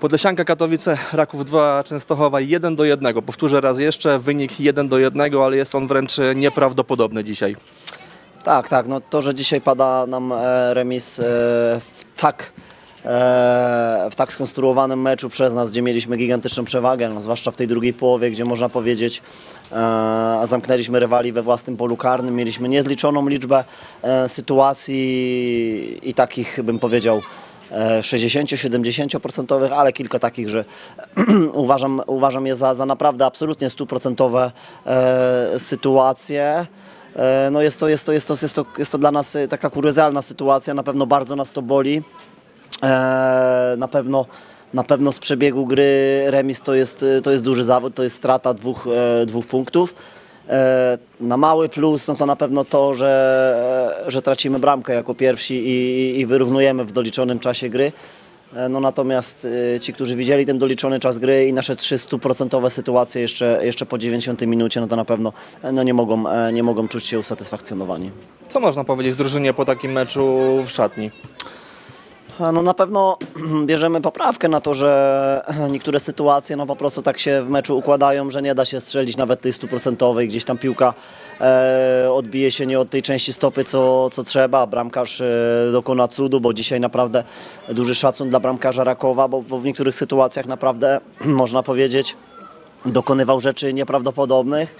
Podlesianka Katowice, Raków 2, Częstochowa 1 do 1. Powtórzę raz jeszcze, wynik 1 do 1, ale jest on wręcz nieprawdopodobny dzisiaj. Tak, tak. No to, że dzisiaj pada nam e, remis e, w tak e, w tak skonstruowanym meczu przez nas, gdzie mieliśmy gigantyczną przewagę, no, zwłaszcza w tej drugiej połowie, gdzie można powiedzieć zamknęliśmy rywali we własnym polu karnym, mieliśmy niezliczoną liczbę sytuacji i takich bym powiedział 60-70%, ale kilka takich, że uważam, uważam je za, za naprawdę absolutnie stuprocentowe e, sytuacje. E, No jest to, jest, to, jest, to, jest, to, jest to dla nas e, taka kuriozalna sytuacja, na pewno bardzo nas to boli. E, Na pewno, na pewno z przebiegu gry remis to jest, e, to jest duży zawód, to jest strata dwóch, e, dwóch punktów. E, Na mały plus no to na pewno to, że, że tracimy bramkę jako pierwsi i, i wyrównujemy w doliczonym czasie gry. E, No natomiast e, ci, którzy widzieli ten doliczony czas gry i nasze 300% sytuacje jeszcze, jeszcze po 90 minucie, no to na pewno e, no nie, mogą, e, nie mogą czuć się usatysfakcjonowani. Co można powiedzieć drużynie po takim meczu w szatni? No na pewno bierzemy poprawkę na to, że niektóre sytuacje no po prostu tak się w meczu układają, że nie da się strzelić nawet tej stuprocentowej, gdzieś tam piłka e, odbije się nie od tej części stopy co, co trzeba, bramkarz e, dokona cudu, bo dzisiaj naprawdę duży szacun dla bramkarza Rakowa, bo, bo w niektórych sytuacjach naprawdę można powiedzieć dokonywał rzeczy nieprawdopodobnych.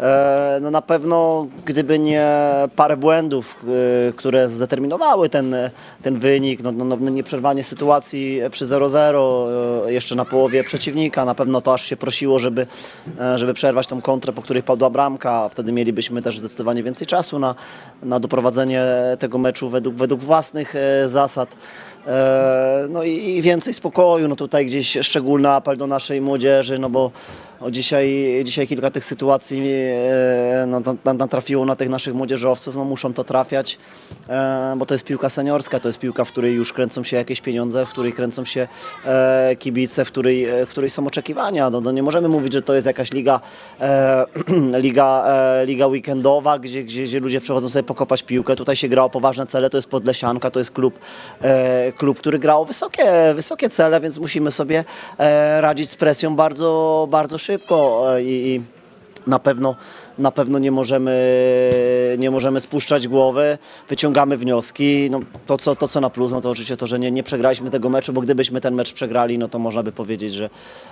E, No na pewno gdyby nie parę błędów, e, które zdeterminowały ten, ten wynik, no, no, no nieprzerwanie sytuacji przy 0-0 e, jeszcze na połowie przeciwnika, na pewno to aż się prosiło, żeby, żeby przerwać tą kontrę, po której padła bramka, wtedy mielibyśmy też zdecydowanie więcej czasu na, na doprowadzenie tego meczu według, według własnych zasad. No i, więcej spokoju, no tutaj gdzieś szczególny apel do naszej młodzieży, no bo dzisiaj, dzisiaj kilka tych sytuacji no, to- tam- tam trafiło na tych naszych młodzieżowców, no muszą to trafiać, e, bo to jest piłka seniorska, to jest piłka, w której już kręcą się jakieś pieniądze, w której kręcą się e, kibice, w której, e, w której są oczekiwania. No, no nie możemy mówić, że to jest jakaś liga, e, liga, e, liga weekendowa, gdzie, gdzie, gdzie ludzie przychodzą sobie pokopać piłkę. Tutaj się gra o poważne cele, to jest Podlesianka, to jest klub, e, klub który gra o wysokie, wysokie cele, więc musimy sobie e, radzić z presją bardzo, bardzo szybko e, i, i na pewno, na pewno nie możemy, nie możemy spuszczać głowy, wyciągamy wnioski. No, to, co, to co na plus, no to oczywiście to, że nie, nie przegraliśmy tego meczu, bo gdybyśmy ten mecz przegrali, no to można by powiedzieć, że,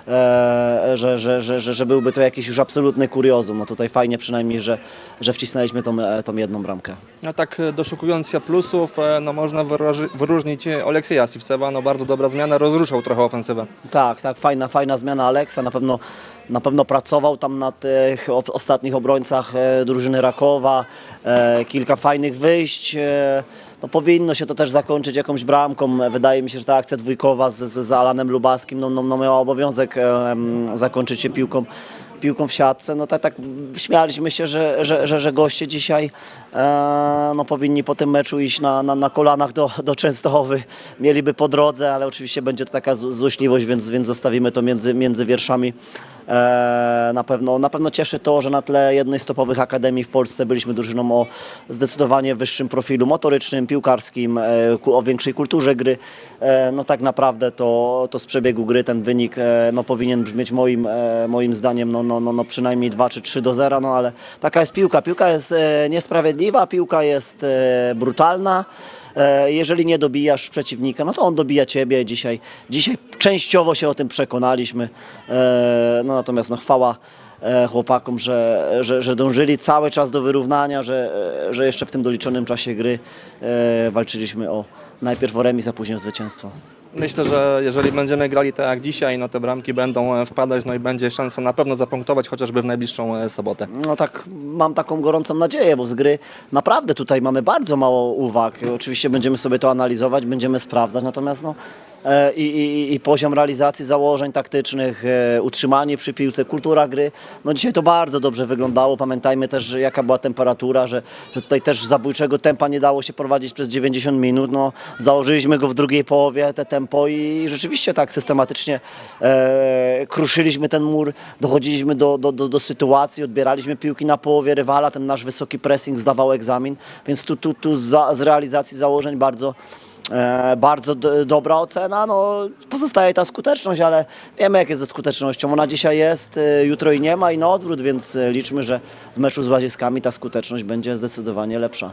e, że, że, że, że, że byłby to jakiś już absolutny kuriozum. No tutaj fajnie przynajmniej, że, że wcisnęliśmy tą, e, tą jedną bramkę. No tak e, doszukując się plusów, e, no można wyróżnić Oleksija Siwcewa, no bardzo dobra zmiana, rozruszał trochę ofensywę. Tak, tak, fajna, fajna zmiana Aleksa. Na pewno, na pewno pracował tam na tych ostatnich obrońcach e, drużyny Rakowa. E, kilka fajnych wyjść. E, no, powinno się to też zakończyć jakąś bramką. Wydaje mi się, że ta akcja dwójkowa z, z, z Alanem Lubaskim no, no, no miała obowiązek zakończyć się piłką piłką w siatce, no tak, tak śmialiśmy się, że, że, że, że goście dzisiaj e, no, powinni po tym meczu iść na, na, na kolanach do, do Częstochowy, mieliby po drodze, ale oczywiście będzie to taka złośliwość, więc, więc zostawimy to między, między wierszami. E, na, pewno, na pewno cieszy to, że na tle jednej z topowych akademii w Polsce byliśmy drużyną o zdecydowanie wyższym profilu motorycznym, piłkarskim, e, o większej kulturze gry. E, no tak naprawdę to, to z przebiegu gry ten wynik no, powinien brzmieć moim, moim zdaniem no, no, no, no przynajmniej 2 czy 3 do 0, no ale taka jest piłka. Piłka jest niesprawiedliwa, piłka jest brutalna. E, Jeżeli nie dobijasz przeciwnika, no to on dobija ciebie. Dzisiaj, dzisiaj częściowo się o tym przekonaliśmy. E, No natomiast no chwała e, chłopakom, że, że, że dążyli cały czas do wyrównania, że, że jeszcze w tym doliczonym czasie gry walczyliśmy o najpierw o remis, a później o zwycięstwo. Myślę, że jeżeli będziemy grali tak jak dzisiaj, no te bramki będą e, wpadać, no i będzie szansa na pewno zapunktować chociażby w najbliższą e, sobotę. No tak, mam taką gorącą nadzieję, bo z gry naprawdę tutaj mamy bardzo mało uwag. Oczywiście będziemy sobie to analizować, będziemy sprawdzać, natomiast no, i, i, i poziom realizacji założeń taktycznych, e, utrzymanie przy piłce, kultura gry, no dzisiaj to bardzo dobrze wyglądało. Pamiętajmy też, że jaka była temperatura, że, że tutaj też zabójczego tempa nie dało się prowadzić przez 90 minut. No, założyliśmy go w drugiej połowie, te tempo i rzeczywiście tak systematycznie e, kruszyliśmy ten mur, dochodziliśmy do, do, do, do sytuacji, odbieraliśmy piłki na połowie rywala, ten nasz wysoki pressing zdawał egzamin, więc tu, tu, tu za, z realizacji założeń bardzo, e, bardzo dobra ocena. No, pozostaje ta skuteczność, ale wiemy jak jest ze skutecznością. Ona dzisiaj jest, e, jutro i nie ma i na odwrót, więc e, liczmy, że w meczu z Łaziskami ta skuteczność będzie zdecydowanie lepsza.